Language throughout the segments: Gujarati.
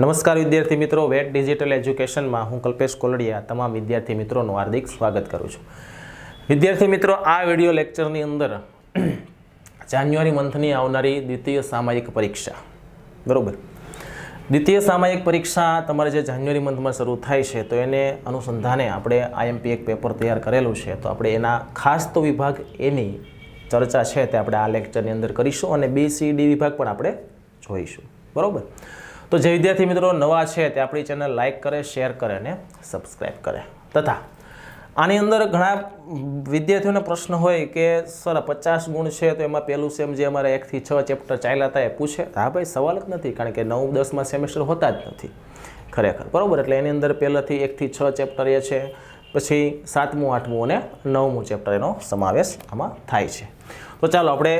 નમસ્કાર વિદ્યાર્થી મિત્રો વેટ ડિજિટલ એજ્યુકેશનમાં હું કલ્પેશ કોલડિયા તમામ વિદ્યાર્થી મિત્રોનું હાર્દિક સ્વાગત કરું છું. વિદ્યાર્થી મિત્રો, આ વિડિયો લેક્ચરની અંદર જાન્યુઆરી મંથની આવનારી દ્વિતીય સામાયિક પરીક્ષા. બરાબર? દ્વિતીય સામાયિક પરીક્ષા તમારે જે જાન્યુઆરી મંથમાં શરૂ થાય છે, તો એને અનુસંધાને આપણે આઈએમપી એક પેપર તૈયાર કરેલું છે, તો આપણે એના ખાસ તો વિભાગ એની ચર્ચા છે તે આપણે આ લેક્ચરની અંદર કરીશું અને બી સી ડી વિભાગ પણ આપણે જોઈશું. બરાબર? તો જે વિદ્યાર્થી મિત્રો નવા છે તે આપણી ચેનલ લાઇક કરે, શેર કરે અને સબસ્ક્રાઈબ કરે. તથા આની અંદર ઘણા વિદ્યાર્થીઓને પ્રશ્ન હોય કે, સર પચાસ ગુણ છે તો એમાં પહેલું સેમ જે અમારે એકથી છ ચેપ્ટર ચાલ્યા હતા એ પૂછે? હા ભાઈ, સવાલ જ નથી, કારણ કે નવ, દસમાં સેમેસ્ટર હોતા જ નથી. ખરેખર. બરાબર? એટલે એની અંદર પહેલાંથી એકથી છ ચેપ્ટર એ છે. પછી સાતમું, આઠમું અને નવમું ચેપ્ટર એનો સમાવેશ આમાં થાય છે. તો ચાલો આપણે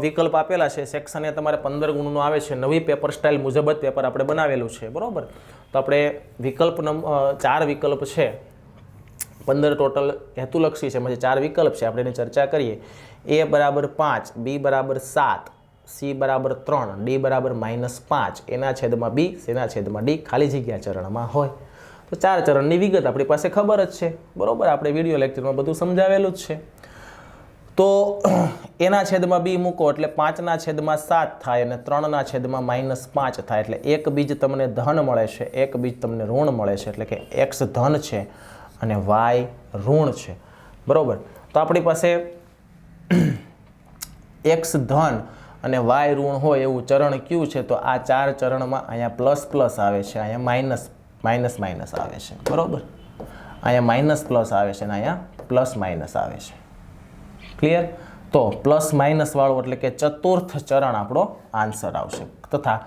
વિકલ્પ આપેલા છે. સેક્શન તમારે પંદર ગુણનું આવે છે. નવી પેપર સ્ટાઇલ મુજબ જ પેપર આપણે બનાવેલું છે. બરાબર? તો આપણે વિકલ્પ નંબ ચાર વિકલ્પ છે. પંદર ટોટલ હેતુલક્ષી છે. એમાંથી ચાર વિકલ્પ છે, આપણે એની ચર્ચા કરીએ. એ બરાબર પાંચ, બી બરાબર સાત, સી બરાબર ત્રણ, ડી બરાબર માઇનસ પાંચ. એના છેદમાં બી એના છેદમાં ડી. ખાલી જગ્યા ચરણમાં હોય. તો ચાર ચરણની વિગત આપણી પાસે ખબર જ છે. બરાબર? આપણે વીડિયો લેક્ચરમાં બધું સમજાવેલું જ છે. તો એના છેદમાં બી મૂકો એટલે પાંચના છેદમાં સાત થાય અને ત્રણના છેદમાં માઇનસ પાંચ થાય એટલે એક બીજ તમને ધન મળે છે. એક બીજ તમને ઋણ મળે છે એટલે કે એક્સ ધન છે અને વાય ઋણ છે. બરાબર? તો આપણી પાસે એક્સ ધન અને વાય ઋણ હોય એવું ચરણ કયું છે? તો આ ચાર ચરણમાં અહીંયા પ્લસ પ્લસ આવે છે. અહીંયા માઇનસ માઇનસ માઇનસ આવે છે. બરાબર? અહીંયા માઇનસ પ્લસ આવે છે અને અહીંયા પ્લસ માઇનસ આવે છે. ક્લિયર તો પ્લસ માઇનસ વાળું એટલે કે ચતુર્થ ચરણ આપણો આન્સર આવશે. તથા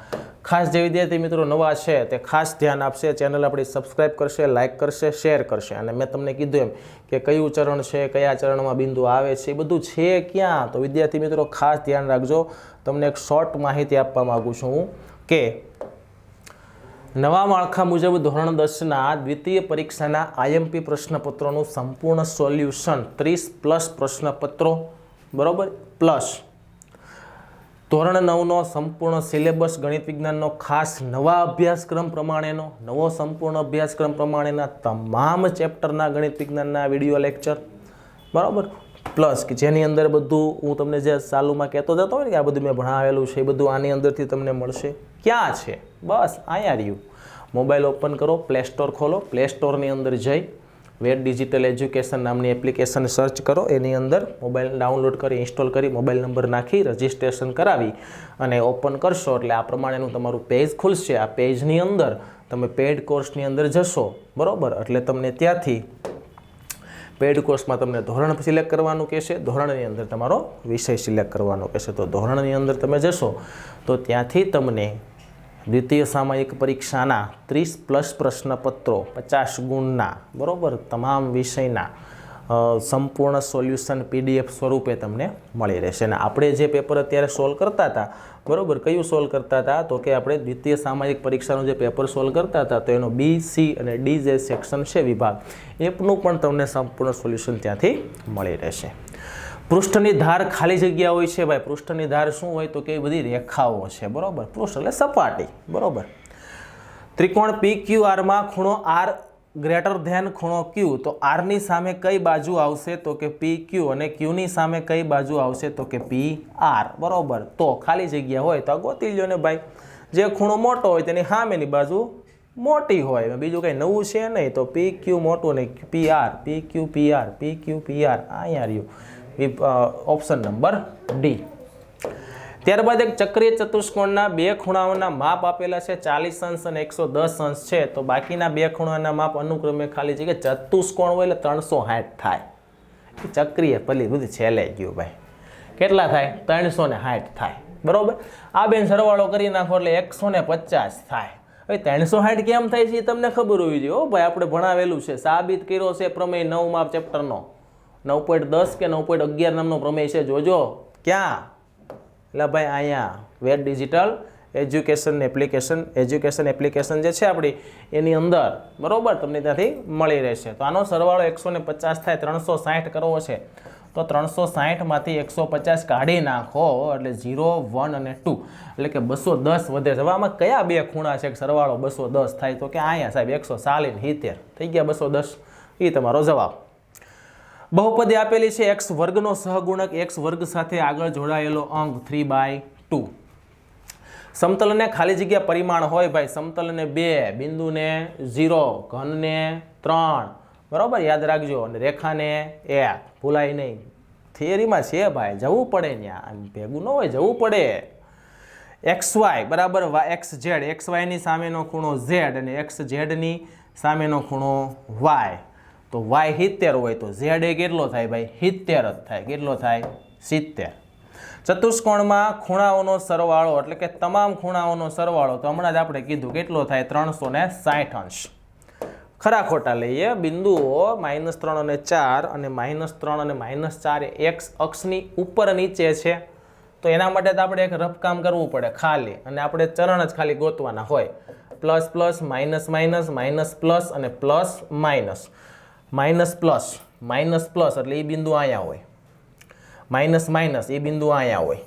ખાસ જે વિદ્યાર્થી મિત્રો નવા છે તે ખાસ ધ્યાન આપશે, ચેનલ આપણી સબસ્ક્રાઇબ કરશે લાઇક કરશે શેર કરશે. અને મેં તમને કીધું એમ કે કયું ચરણ છે, કયા ચરણમાં બિંદુ આવે છે, એ બધું છે ક્યાં? તો વિદ્યાર્થી મિત્રો ખાસ ધ્યાન રાખજો. તમને એક શોર્ટ માહિતી આપવા માગું છું હું કે નવા માળખા મુજબ ધોરણ દસના દ્વિતીય પરીક્ષાના આઈએમપી પ્રશ્નપત્રોનું સંપૂર્ણ સોલ્યુશન ત્રીસ પ્લસ પ્રશ્નપત્રો, બરાબર? પ્લસ ધોરણ નવનો સંપૂર્ણ સિલેબસ ગણિત વિજ્ઞાનનો ખાસ નવા અભ્યાસક્રમ પ્રમાણેનો, નવો સંપૂર્ણ અભ્યાસક્રમ પ્રમાણેના તમામ ચેપ્ટરના ગણિત વિજ્ઞાનના વીડિયો લેક્ચર, બરાબર? પ્લસ કે જેની અંદર બધું હું તમને જે ચાલુમાં કહેતો જતો હોય ને કે આ બધું મેં ભણાવેલું છે, એ બધું આની અંદરથી તમને મળશે. ક્યાં છે? બસ, અહીંયા રહ્યું. મોબાઈલ ઓપન કરો પ્લે સ્ટોર ખોલો. પ્લે સ્ટોરની અંદર જઈ વેટ ડિજિટલ એજ્યુકેશન નામની એપ્લિકેશન સર્ચ કરો. એની અંદર મોબાઈલ ડાઉનલોડ કરી ઇન્સ્ટોલ કરી મોબાઈલ નંબર નાખી રજિસ્ટ્રેશન કરાવી અને ઓપન કરશો. એટલે આ પ્રમાણેનું તમારું પેજ ખુલશે. આ પેજની અંદર તમે પેડ કોર્સની અંદર જશો. બરાબર? એટલે તમને ત્યાંથી પેડ કોર્સમાં તમને ધોરણ સિલેક્ટ કરવાનું કહેશે. ધોરણની અંદર તમારો વિષય સિલેક્ટ કરવાનો કહેશે. તો ધોરણની અંદર તમે જશો. તો ત્યાંથી તમને દ્વિતીય સામાયિક પરીક્ષાના ત્રીસ પ્લસ પ્રશ્નપત્રો પચાસ ગુણના, બરાબર? તમામ વિષયના સંપૂર્ણ સોલ્યુશન પીડીએફ સ્વરૂપે તમને મળી રહેશે. અને આપણે જે પેપર અત્યારે સોલ્વ કરતા હતા, બરાબર? કયું સોલ્વ કરતા હતા? તો કે આપણે દ્વિતીય સામાયિક પરીક્ષાનું જે પેપર સોલ્વ કરતા હતા, તો એનો બી, સી અને ડી, જે સેક્શન છે વિભાગ, એપનું પણ તમને સંપૂર્ણ સોલ્યુશન ત્યાંથી મળી રહેશે. પૃષ્ઠની ધાર ખાલી જગ્યા હોય છે ભાઈ. પૃષ્ઠની ધાર શું હોય તો કે બધી રેખાઓ છે. બરાબર? પૃષ્ઠ એટલે સપાટી. બરાબર? ત્રિકોણ પી ક્યુ આરમાં ખૂણો આર ગ્રેટર ધેન ખૂણો ક્યુ તો આરની સામે કઈ બાજુ આવશે તો કે પી ક્યુ અને ક્યુની સામે કઈ બાજુ આવશે તો કે પી આર બરાબર? તો ખાલી જગ્યા હોય તો ગોતી લ્યો ને ભાઈ. જે ખૂણો મોટો હોય તેની સામેની બાજુ મોટી હોય. બીજું કંઈ નવું છે નહીં. તો પી ક્યુ મોટું ને P R P Q P R P Q P R અહીંયા રહ્યું. ઓપ્શન નંબર ડી ત્યારબાદ એક ચક્રીય ચતુષ્કોણના બે ખૂણાઓના માપ આપેલા છે, ચાલીસ અંશ અને એકસો દસ અંશ છે. તો બાકીના બે ખૂણાના માપ અનુક્રમે ખાલી છે કે ચતુષ્કોણ હોય એટલે ત્રણસો સાઠ થાય. ચક્રીય ભલી બધી છેલે ગયું ભાઈ. કેટલા થાય? ત્રણસો ને સાઠ થાય. બરોબર? આ બેન સરવાળો કરી નાખો એટલે એકસો ને પચાસ થાય. હવે ત્રણસો સાઠ કેમ થાય છે એ તમને ખબર હોવી જોઈએ. હો ભાઈ, આપણે ભણાવેલું છે, સાબિત કર્યો છે પ્રમેય નવ માપ ચેપ્ટરનો નવ પોઈન્ટ દસ કે નવ પોઈન્ટ અગિયાર નામનો પ્રમેય છે, જોજો. ક્યાં? એટલે ભાઈ, અહીંયા. Ved digital education application. Education application જે છે આપણી એની અંદર. બરાબર? તમને ત્યાંથી મળી રહેશે. તો આનો સરવાળો એકસો પચાસ થાય, ત્રણસો સાઠ કરવો છે. તો ત્રણસો સાહીઠમાંથી એકસો પચાસ કાઢી નાખો, એટલે ઝીરો, વન અને ટુ. એટલે કે બસો દસ વધે છે. હવે આમાં કયા બે ખૂણા છે? સરવાળો બસો દસ થાય તો કે અહીંયા સાહેબ, એકસો ચાલીસ સિત્તેર. થઈ ગયા બસો દસ. એ તમારો જવાબ. બહુપદી આપેલી છે એક્સ વર્ગનો સહગુણક, એક્સ વર્ગ સાથે આગળ જોડાયેલો અંક થ્રી બાય ટુ સમતલને ખાલી જગ્યા પરિમાણ હોય ભાઈ, સમતલને બે, બિંદુને ઝીરો ઘનને ત્રણ. બરાબર? યાદ રાખજો. અને રેખાને એક. ભૂલાય નહીં. થિયરીમાં છે ભાઈ, જવું પડે ત્યાં ભેગું ન હોય, જવું પડે. એક્સ વાય બરાબર? એક્સ ઝેડ એક્સ વાયની સામેનો ખૂણો ઝેડ અને એક્સ ઝેડની સામેનો ખૂણો વાય તો વાય સિત્તેર હોય તો ઝેડ એ કેટલો થાય ભાઈ? સિત્તેર જ થાય. કેટલો થાય? સિત્તેર. ચતુષ્કોણમાં ખૂણાઓનો સરવાળો એટલે કે તમામ ખૂણાઓનો સરવાળો, તો હમણાં જ આપણે કીધું કેટલો થાય? ત્રણસો ને સાઠ અંશ. ખરા ખોટા લઈએ, બિંદુઓ માઇનસ ત્રણ અને ચાર અને માઇનસ ત્રણ અને માઇનસ ચાર એક્સ અક્ષની ઉપર નીચે છે. તો એના માટે તો આપણે એક રફ કામ કરવું પડે, ખાલી. અને આપણે ચરણ જ ખાલી ગોતવાના હોય. Plus plus, minus minus minus plus અને plus minus. Minus plus minus plus એટલે એ બિંદુ અહીંયા હોય. માઇનસ માઇનસ, એ બિંદુ અહીંયા હોય.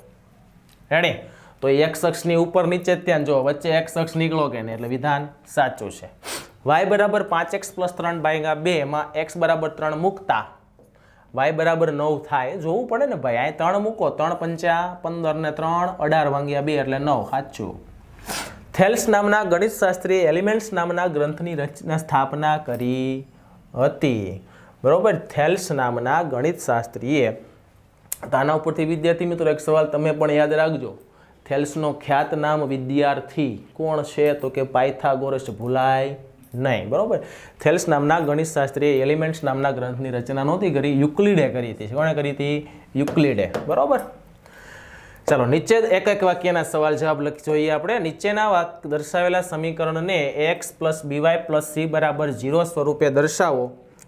રેડી તો એક્સ અક્ષની ઉપર નીચે ત્યાં, જો વચ્ચે એક્સ અક્ષ નીકળો કે નહીં, એટલે વિધાન સાચું છે. વાય બરાબર પાંચ એક્સ પ્લસ ત્રણ ભાગ્યા બે એમાં એક્સ બરાબર ત્રણ મૂકતા વાય બરાબર નવ થાય. જોવું પડે ને ભાઈ અહીં ત્રણ મૂકો, ત્રણ પંચા, પંદર ને ત્રણ, અઢાર વાગ્યા બે એટલે નવ, સાચું. થેલ્સ નામના ગણિતશાસ્ત્રીએ એલિમેન્ટ્સ નામના ગ્રંથની રચના સ્થાપના કરી. હતી. બરાબર? થેલ્સ નામના ગણિતશાસ્ત્રીએ તો આના ઉપરથી વિદ્યાર્થી મિત્રો, એક સવાલ તમે પણ યાદ રાખજો. થેલ્સનો ખ્યાત નામ વિદ્યાર્થી કોણ છે? તો કે પાયથાગોરસ ભૂલાય નહીં. બરાબર? થેલ્સ નામના ગણિતશાસ્ત્રીએ એલિમેન્ટ્સ નામના ગ્રંથની રચના નહોતી કરી. યુક્લિડે કરી હતી. કોણે કરી હતી? યુક્લિડે. બરોબર? ચાલો, નીચે એક એક વાક્યના સવાલ જવાબ લખી જોઈએ આપણે. નીચેના વાક દર્શાવેલા સમીકરણને X plus B Y plus C બરાબર ઝીરો સ્વરૂપે દર્શાવો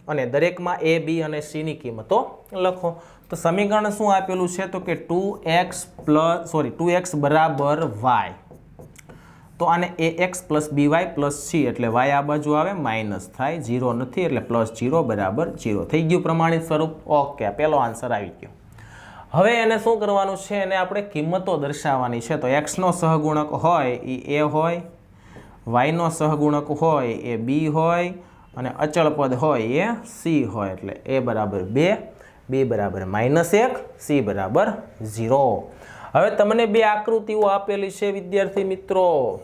અને દરેકમાં એ બી અને સીની કિંમતો લખો. તો સમીકરણ શું આપેલું છે? તો કે two X plus sorry two X બરાબર વાય તો આને A X plus B Y plus C એટલે વાય આ બાજુ આવે માઇનસ થાય જીરો નથી એટલે પ્લસ જીરો બરાબર જીરો થઈ ગયું પ્રમાણિત સ્વરૂપ? ઓકે પહેલો આન્સર આવી ગયો. હવે એને શું કરવાનું છે? એને આપણે કિંમતો દર્શાવવાની છે. તો એક્સનો સહગુણક હોય એ એ હોય વાયનો સહગુણક હોય એ બી હોય, અને અચળ પદ હોય એ સી હોય. એટલે એ બરાબર બે બી બરાબર માઇનસ એક સી બરાબર ઝીરો. હવે તમને બે આકૃતિઓ આપેલી છે વિદ્યાર્થી મિત્રો.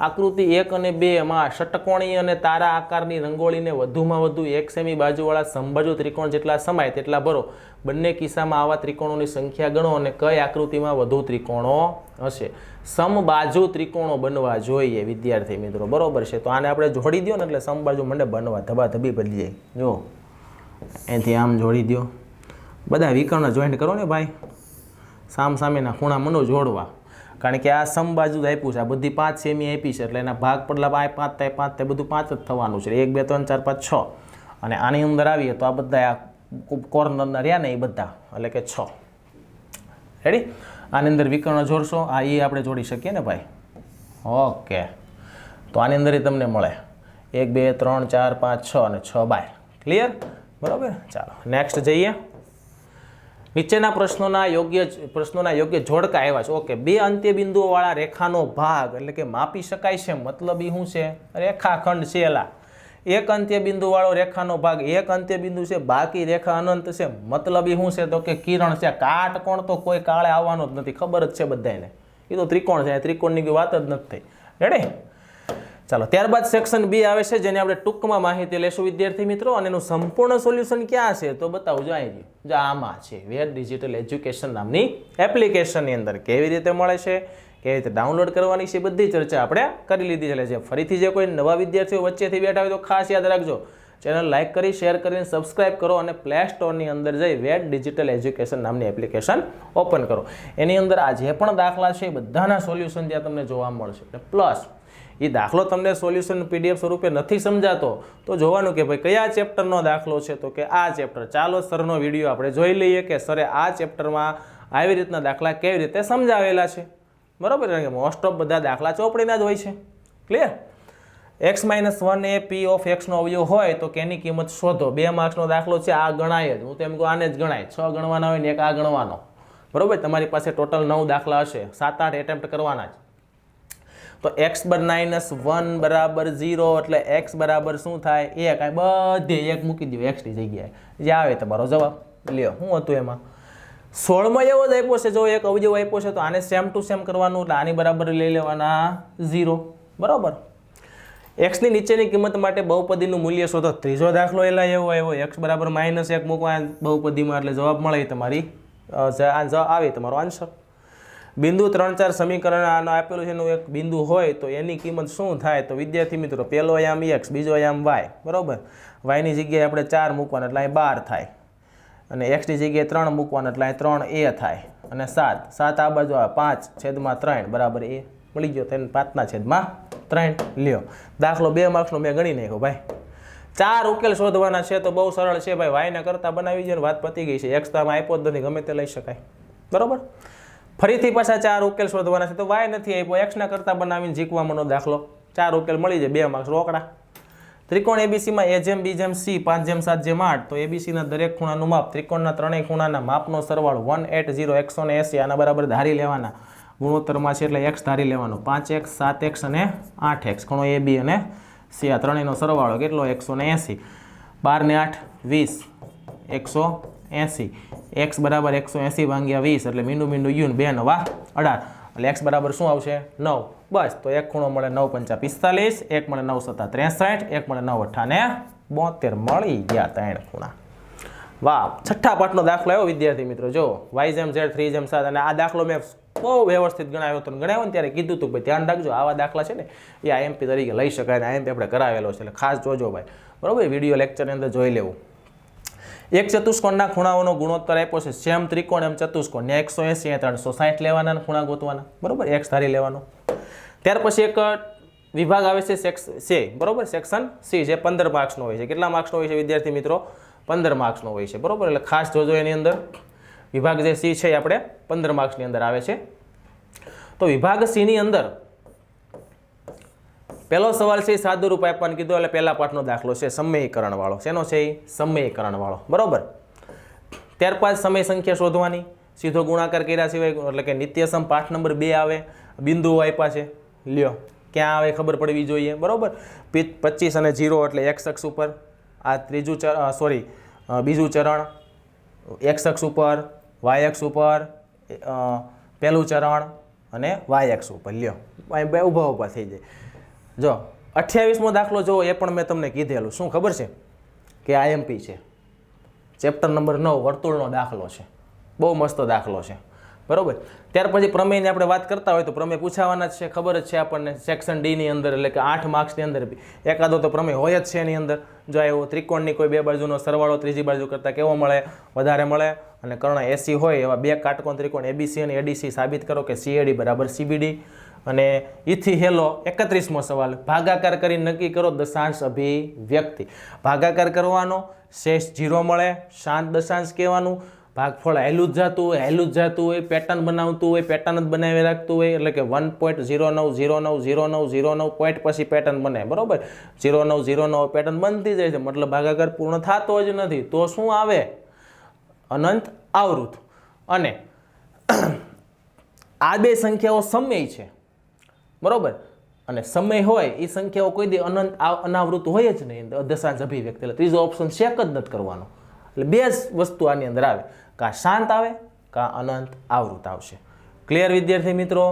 આકૃતિ એક અને બે એમાં ષટકોણી અને તારા આકારની રંગોળીને વધુમાં વધુ એક સેમી બાજુવાળા સંબાજુ ત્રિકોણ જેટલા સમાય તેટલા ભરો. બંને કિસ્સામાં આવા ત્રિકોણોની સંખ્યા ગણો અને કઈ આકૃતિમાં વધુ ત્રિકોણો હશે? સમબાજુ ત્રિકોણો બનવા જોઈએ, વિદ્યાર્થી મિત્રો. બરોબર છે? તો આને આપણે જોડી દો ને એટલે સમબાજુ મને બનવા ધબાધબી બદલી જાય. જો અહીંથી આમ જોડી દો બધા વિકર્ણ જોઈન્ટ કરો ને ભાઈ. સામ સામેના ખૂણા મનો જોડવા. કારણ કે આ સમબાજુ જ આપ્યું છે. આ બધી પાંચ સેમી આપી છે એટલે એના ભાગ પડલા આ પાંચ થાય પાંચ થાય બધું પાંચ જ થવાનું છે. એક, બે, ત્રણ, ચાર, પાંચ, છ. અને આની અંદર આવીએ તો આ બધા આ કોર્નરના રહ્યા ને એ બધા. એટલે કે છ. રેડી આની અંદર વિકર્ણ જોડશો. આ એ આપણે જોડી શકીએ ને ભાઈ? ઓકે. તો આની અંદર તમને મળે. એક, બે, ત્રણ, ચાર, પાંચ, છ અને છ બાય. ક્લિયર બરાબર? ચાલો. નેક્સ્ટ જઈએ. નીચેના પ્રશ્નોના યોગ્ય પ્રશ્નોના યોગ્ય જોડકા આવ્યા છે. ઓકે, બે અંત્ય બિંદુઓવાળા રેખાનો ભાગ એટલે કે માપી શકાય છે, મતલબ એ શું છે? રેખાખંડ છે એલા. એક અંત્ય બિંદુવાળો રેખાનો ભાગ, એક અંત્ય બિંદુ છે, બાકી રેખા અનંત છે, મતલબ એ શું છે? તો કે કિરણ છે. કાટ કોણ તો કોઈ કાળે આવવાનો જ નથી, ખબર જ છે બધાને એ તો ત્રિકોણ છે ત્રિકોણની કોઈ વાત જ નથી થઈ. રેડી ચાલો, ત્યારબાદ સેક્શન બી આવે છે, જેને આપણે ટૂંકમાં માહિતી લેશું વિદ્યાર્થી મિત્રો, અને એનું સંપૂર્ણ સોલ્યુશન ક્યાં છે? તો બતાવજો અહીં જો આમાં છે વેર ડિજિટલ એજ્યુકેશન નામની એપ્લિકેશનની અંદર કેવી રીતે મળે છે, કેવી રીતે ડાઉનલોડ કરવાની છે બધી ચર્ચા આપણે કરી લીધી છે. જે ફરીથી જે કોઈ નવા વિદ્યાર્થીઓ વચ્ચેથી બેઠા હોય તો ખાસ યાદ રાખજો. ચેનલ લાઇક કરી, શેર કરીને સબસ્ક્રાઇબ કરો, અને પ્લે સ્ટોરની અંદર જઈ વેટ ડિજિટલ એજ્યુકેશન નામની એપ્લિકેશન ઓપન કરો. એની અંદર આ જે પણ દાખલા છે, એ બધાના સોલ્યુશન ત્યાં તમને જોવા મળશે. પ્લસ એ દાખલો તમને સોલ્યુશન પીડીએફ સ્વરૂપે નથી સમજાતો, તો જોવાનું કે ભાઈ કયા ચેપ્ટરનો દાખલો છે? તો કે આ ચેપ્ટર ચાલો સરનો વીડિયો આપણે જોઈ લઈએ કે સરે આ ચેપ્ટરમાં આવી રીતના દાખલા કેવી રીતે સમજાવેલા છે. બરાબર? કારણ કે મોસ્ટ ઓફ બધા દાખલા ચોપડીના જ હોય છે. ક્લિયર એક્સ માઇનસ વન એ પી ઓફ એક્સનો અવયવ હોય તો કેની કિંમત શોધો? બે માર્ક્સનો દાખલો છે, આ ગણાય જ. હું તો એમ કહું આને જ ગણાય. છ ગણવાના હોય ને એક આ ગણવાનો. બરાબર? તમારી પાસે ટોટલ નવ દાખલા હશે. સાત આઠ એટેમ્પ્ટ કરવાના જ. તો એક્સ માઇનસ વન બરાબર ઝીરો એટલે એક્સ બરાબર શું થાય? એક. આ બધે એક મૂકી દો એક્સની જગ્યાએ. જે આવે તમારો જવાબ. લ્યો શું હતું એમાં. સોળમાં એવો જ આપ્યો છે. જો એક અવજવ આપ્યો છે તો આને સેમ ટુ સેમ કરવાનું એટલે આની બરાબર લઈ લેવાના ઝીરો બરાબર? એક્સની નીચેની કિંમત માટે બહુપદીનું મૂલ્ય શોધો. ત્રીજો દાખલો એલા એવો આવ્યો એક્સ બરાબર માઇનસ એક મૂકવા બહુપદીમાં એટલે જવાબ મળે તમારી આવે તમારો આન્સર બિંદુ ત્રણ ચાર સમીકરણ આનો આપેલું છે એનું એક બિંદુ હોય તો એની કિંમત શું થાય? તો વિદ્યાર્થી મિત્રો, પહેલો આયામ એક્સ બીજો આયામ વાય બરાબર? વાયની જગ્યાએ આપણે ચાર મૂકવાના, એટલે અહીં બાર થાય. અને એક્સની જગ્યાએ ત્રણ મૂકવાના, એટલે અહીં ત્રણ એ થાય. અને સાત સાત આ બાજુ આવે, પાંચ છેદમાં ત્રણ, બરાબર એ મળી ગયો તેને પાંચના છેદમાં ત્રણ, લ્યો. દાખલો બે માર્ક્સનો મેં ગણી નાખ્યો, ભાઈ. ચાર ઉકેલ શોધવાના છે તો બહુ સરળ છે, ભાઈ. વાયના કરતાં બનાવી છે વાત પતી ગઈ છે. એક્સ તો આમાં આપ્યો જ નથી, ગમે તે લઈ શકાય. બરોબર? ફરીથી પાછા ચાર ઉકેલ શોધવાના છે. તો વાય નથી આપ્યો. એક્સના કરતાં બનાવીને જીકવામાંનો દાખલો. ચાર ઉકેલ મળી જાય. બે માર્ક્સ રોકડા. ત્રિકોણ એબીસીમાં એ જેમ બી જેમ સી પાંચ જેમ, સાત જેમ, આઠ. તો એબીસીના દરેક ખૂણાનું માપ ત્રિકોણના ત્રણેય ખૂણાના માપનો સરવાળો વન એટ ઝીરો એકસો ને એંસી આના બરાબર ધારી લેવાના. ગુણોત્તરમાં છે એટલે એક્સ ધારી લેવાનો. પાંચ એક્સ સાત એક્સ અને આઠ એક્સ ખૂણો એ બી અને સી આ ત્રણેયનો સરવાળો કેટલો? એકસો ને એંસી બાર ને આઠ, વીસ. એકસો એંસી. એક્સ બરાબર એકસો એંસી ભાંગ્યા વીસ એટલે મીંડું મીંડું યુન બે નવા અઢાર. એટલે એક્સ બરાબર શું આવશે? નવ. બસ, તો એક ખૂણો મળે નવ પંચા પિસ્તાલીસ, એક મળે નવ સત્તા ત્રેસઠ, એક મળે નવ અઠાને બોતેર. મળી ગયા ત્રણ ખૂણા. વાહ છઠ્ઠા પાઠનો દાખલો આવ્યો વિદ્યાર્થી મિત્રો જો વાય જેમ ઝેડ, થ્રી જેમ સાત, અને આ દાખલો મેં બહુ વ્યવસ્થિત ગણાવ્યો હતો ગણાવ્યો ને ત્યારે કીધું હતું ભાઈ ધ્યાન રાખજો, આવા દાખલા છે ને એ આઈએમપી તરીકે લઈ શકાય ને આઈએમપી આપણે કરાવેલો છે. એટલે ખાસ જોજો ભાઈ. બરાબર વીડિયો લેક્ચરની અંદર જોઈ લેવું. એક ચતુષ્કોણના ખૂણાઓનો ગુણોત્તર આપ્યો છે. સેમ ત્રિકોણ એમ ચતુષ્કોણ. ને એકસો એંસી એ ત્રણસો સાઠ લેવાના ખૂણા ગોતવાના. બરાબર? એક્સ ધારી લેવાનો. ત્યાર પછી એક વિભાગ આવે છે સેક્સ સે બરાબર? સેક્શન સી જે પંદર માર્ક્સનો હોય છે. કેટલા માર્ક્સનો હોય છે વિદ્યાર્થી મિત્રો? પંદર માર્ક્સનો હોય છે. બરોબર? એટલે ખાસ જોજો એની અંદર. વિભાગ જે સી છે એ આપણે પંદર માર્ક્સની અંદર આવે છે. તો વિભાગ સીની અંદર પહેલો સવાલ છે, સાદુ રૂપ આપવાનું કીધું, એટલે પહેલા પાઠનો દાખલો છે સમયીકરણ વાળો શેનો છે એ? સમયકરણવાળો. વાળો બરોબર? ત્યારબાદ સમય સંખ્યા શોધવાની. સીધો ગુણાકાર કર્યા સિવાય, એટલે કે નિત્યસમ પાઠ નંબર બે આવે બિંદુઓ આપ્યા છે. લ્યો, ક્યાં આવે ખબર પડવી જોઈએ. બરાબર? પચીસ અને જીરો એટલે એક્સ અક્ષ ઉપર. આ ત્રીજું સોરી બીજું ચરણ એક્સ અક્ષ ઉપર વાય અક્ષ ઉપર પહેલું ચરણ અને વાય અક્ષ ઉપર. લ્યો બે ઊભા ઊભા થઈ જાય. જો, અઠ્યાવીસમો દાખલો જુઓ એ પણ મેં તમને કીધેલું. શું ખબર છે? કે આઈએમપી છે. ચેપ્ટર નંબર નવ, વર્તુળનો દાખલો છે. બહુ મસ્ત દાખલો છે. બરાબર? ત્યાર પછી પ્રમેયની આપણે વાત કરતા હોય તો પ્રમેય પૂછાવાના જ છે, ખબર જ છે આપણને. સેક્શન ડીની અંદર, એટલે કે આઠ માર્ક્સની અંદર એકાદો તો પ્રમેય હોય જ છે એની અંદર. જો એવો ત્રિકોણની કોઈ બે બાજુનો સરવાળો ત્રીજી બાજુ કરતાં કેવો મળે? વધારે મળે. અને કર્ણ એસી હોય, એવા બે કાટકોણ ત્રિકોણ એબીસી અને એડીસી સાબિત કરો કે સીએડી બરાબર સીબીડી અને ઈથી હેલો એકત્રીસમો સવાલ. ભાગાકાર કરી નક્કી કરો દશાંશ અભિવ્યક્તિ. ભાગાકાર કરવાનો, શેષ જીરો મળે, શાંત દશાંશ કહેવાનું. ભાગફળ હેલું જ જાતું હોય હેલું જ જાતું હોય પેટર્ન બનાવતું હોય પેટર્ન જ બનાવી રાખતું હોય, એટલે કે વન પોઈન્ટ ઝીરો નવ ઝીરો નવ ઝીરો નવ ઝીરો નવ પોઈન્ટ પછી પેટર્ન બને બરાબર? ઝીરો નવ ઝીરો નવ પેટર્ન બનતી જાય છે, મતલબ ભાગાકાર પૂર્ણ થતો જ નથી. તો શું આવે? અનંત આવૃત. અને આ બે સંખ્યાઓ સમય છે. બરોબર? અને સમય હોય એ સંખ્યાઓ કોઈ દી અનંત અનાવૃત હોય જ નહીં. દશાંશ અભિવ્યક્તિ. એટલે ત્રીજો ઓપ્શન શેક જ નથી કરવાનો. એટલે બે જ વસ્તુ આની અંદર આવે. કાં શાંત આવે, કાં અનંત આવૃત આવશે. ક્લિયર વિદ્યાર્થી મિત્રો?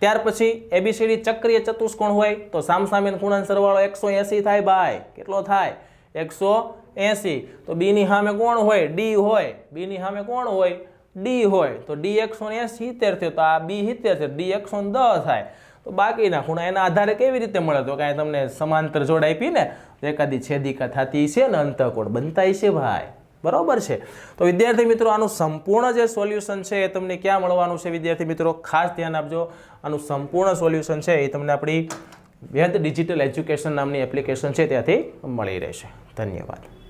ત્યાર પછી એબીસીડી ચક્રીય ચતુષ્કોણ હોય, તો સામસામેન ખૂણાનો સરવાળો એકસો એંસી થાય ભાઈ કેટલો થાય? એકસો એંસી. તો બીની સામે કોણ હોય? ડી હોય. બીની સામે કોણ હોય? ડી હોય. તો ડી એકસો એંસી સિત્તેર થયો. તો આ બી સિત્તેર છે ડી એકસો દસ થાય. તો બાકીના ખૂણા એના આધારે કેવી રીતે મળે? તો કાંઈ તમને સમાંતર જોડ આપી ને એકાદી છેદિકા થતી છે ને અંતકોડ બનતા છે ભાઈ. બરાબર છે? તો વિદ્યાર્થી મિત્રો, આનું સંપૂર્ણ જે સોલ્યુશન છે એ તમને ક્યાં મળવાનું છે વિદ્યાર્થી મિત્રો? ખાસ ધ્યાન આપજો, આનું સંપૂર્ણ સોલ્યુશન છે એ તમને આપણી વેદ ડિજિટલ એજ્યુકેશન નામની એપ્લિકેશન છે ત્યાંથી મળી રહેશે. ધન્યવાદ.